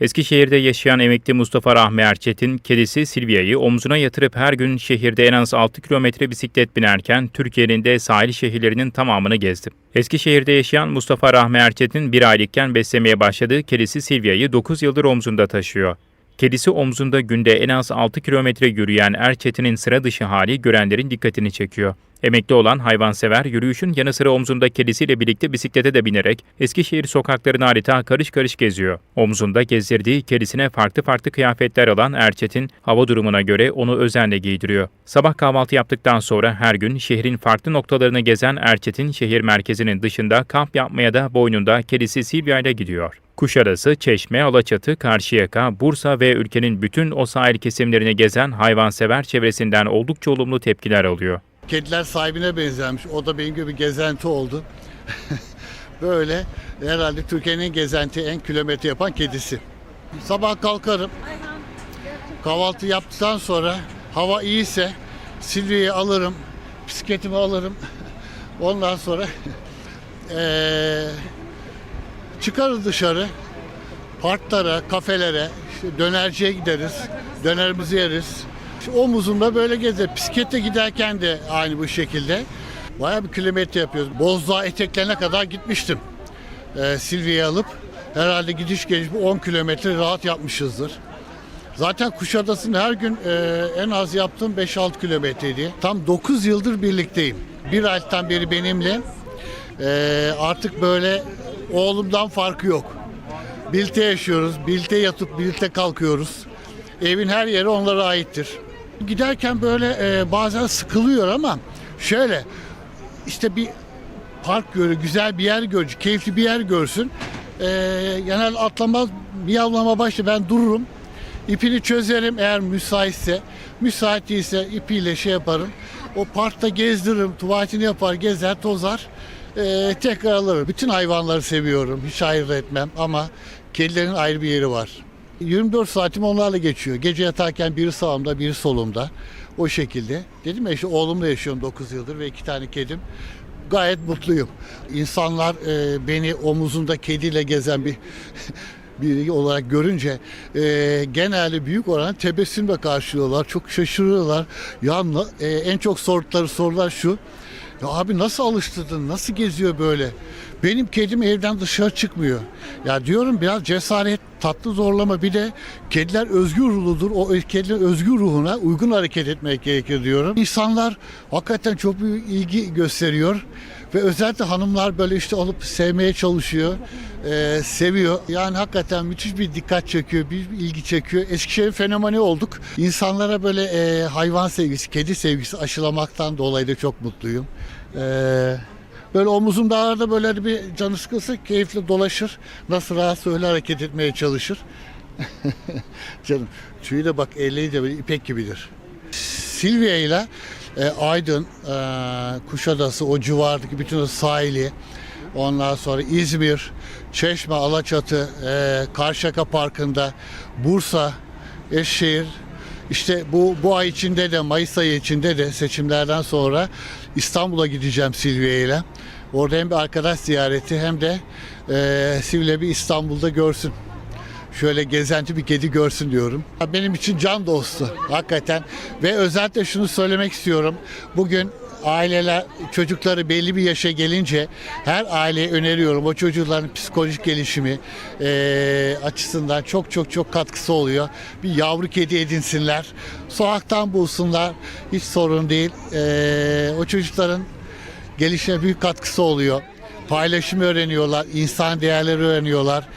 Eskişehir'de yaşayan emekli Mustafa Rahmi Erçetin, kedisi Silvia'yı omzuna yatırıp her gün şehirde en az 6 kilometre bisiklet binerken Türkiye'nin de sahil şehirlerinin tamamını gezdi. Eskişehir'de yaşayan Mustafa Rahmi Erçetin bir aylıkken beslemeye başladığı kedisi Silvia'yı 9 yıldır omzunda taşıyor. Kedisi omzunda günde en az 6 kilometre yürüyen Erçetin'in sıra dışı hali görenlerin dikkatini çekiyor. Emekli olan hayvansever yürüyüşün yanı sıra omzunda kedisiyle birlikte bisiklete de binerek Eskişehir sokaklarını adeta karış karış geziyor. Omzunda gezdirdiği kedisine farklı farklı kıyafetler alan Erçetin hava durumuna göre onu özenle giydiriyor. Sabah kahvaltı yaptıktan sonra her gün şehrin farklı noktalarını gezen Erçetin şehir merkezinin dışında kamp yapmaya da boynunda kedisi Silvia ile gidiyor. Kuşadası, Çeşme, Alaçatı, Karşıyaka, Bursa ve ülkenin bütün o sahil kesimlerini gezen hayvansever çevresinden oldukça olumlu tepkiler alıyor. Kediler sahibine benzermiş. O da benim gibi gezenti oldu. Böyle herhalde Türkiye'nin en gezenti, en kilometre yapan kedisi. Sabah kalkarım. Kahvaltı yaptıktan sonra hava iyiyse Silvia'yı alırım. Bisikletimi alırım. Ondan sonra eee çıkarız dışarı. Parklara, kafelere, işte dönerciye gideriz. Dönerimizi yeriz. İşte omuzumda böyle gezer. Bisiklete giderken de aynı bu şekilde. Bayağı bir kilometre yapıyoruz. Bozdağ eteklerine kadar gitmiştim. Ee, Silvia'yı alıp herhalde gidiş geliş bir 10 kilometre rahat yapmışızdır. Zaten Kuşadası'nda her gün e, en az yaptığım 5-6 kilometreydi. Tam 9 yıldır birlikteyim. Bir aydan beri benimle. E, artık böyle oğlumdan farkı yok. Birlikte yaşıyoruz, birlikte yatıp birlikte kalkıyoruz. Evin her yeri onlara aittir. Giderken böyle e, bazen sıkılıyor ama şöyle işte bir park görü, güzel bir yer gör, keyifli bir yer görsün. E, genel atlamaz, miyavlama başla ben dururum. İpini çözerim eğer müsaitse. Müsait değilse ipiyle şey yaparım. O parkta gezdiririm, tuvaletini yapar, gezer, tozar. Ee, tekrar alırım. Bütün hayvanları seviyorum. Hiç ayırt etmem ama kedilerin ayrı bir yeri var. 24 saatim onlarla geçiyor. Gece yatarken biri sağımda, biri solumda. O şekilde. Dedim ya işte oğlumla yaşıyorum 9 yıldır ve iki tane kedim. Gayet mutluyum. İnsanlar e, beni omuzunda kediyle gezen bir biri olarak görünce e, genelde büyük oran tebessümle karşılıyorlar. Çok şaşırıyorlar. Ya e, en çok sordukları sorular şu. Ya abi nasıl alıştırdın? Nasıl geziyor böyle? Benim kedim evden dışarı çıkmıyor. Ya diyorum biraz cesaret, tatlı zorlama bir de kediler özgür ruhludur. O kedilerin özgür ruhuna uygun hareket etmek gerekir diyorum. İnsanlar hakikaten çok büyük ilgi gösteriyor. Ve özellikle hanımlar böyle işte alıp sevmeye çalışıyor. Ee, seviyor. Yani hakikaten müthiş bir dikkat çekiyor, bir ilgi çekiyor. Eskişehir fenomeni olduk. İnsanlara böyle e, hayvan sevgisi, kedi sevgisi aşılamaktan dolayı da çok mutluyum. Ee, böyle omuzumda arada böyle bir canı sıkılsa keyifli dolaşır. Nasıl rahat öyle hareket etmeye çalışır. Canım tüyü de bak elleri de böyle ipek gibidir. Silvia ile e, Aydın, e, Kuşadası, o civardaki bütün o sahili, ondan sonra İzmir, Çeşme, Alaçatı, e, Karşıyaka Parkı'nda, Bursa, Eskişehir, işte bu bu ay içinde de Mayıs ayı içinde de seçimlerden sonra İstanbul'a gideceğim Silvia ile. Orada hem bir arkadaş ziyareti hem de e, Silvia bir İstanbul'da görsün şöyle gezenti bir kedi görsün diyorum. Benim için can dostu hakikaten ve özellikle şunu söylemek istiyorum. Bugün aileler çocukları belli bir yaşa gelince her aileye öneriyorum o çocukların psikolojik gelişimi eee, açısından çok çok çok katkısı oluyor. Bir yavru kedi edinsinler, sokaktan bulsunlar hiç sorun değil. Eee, o çocukların gelişime büyük katkısı oluyor. Paylaşımı öğreniyorlar, insan değerleri öğreniyorlar.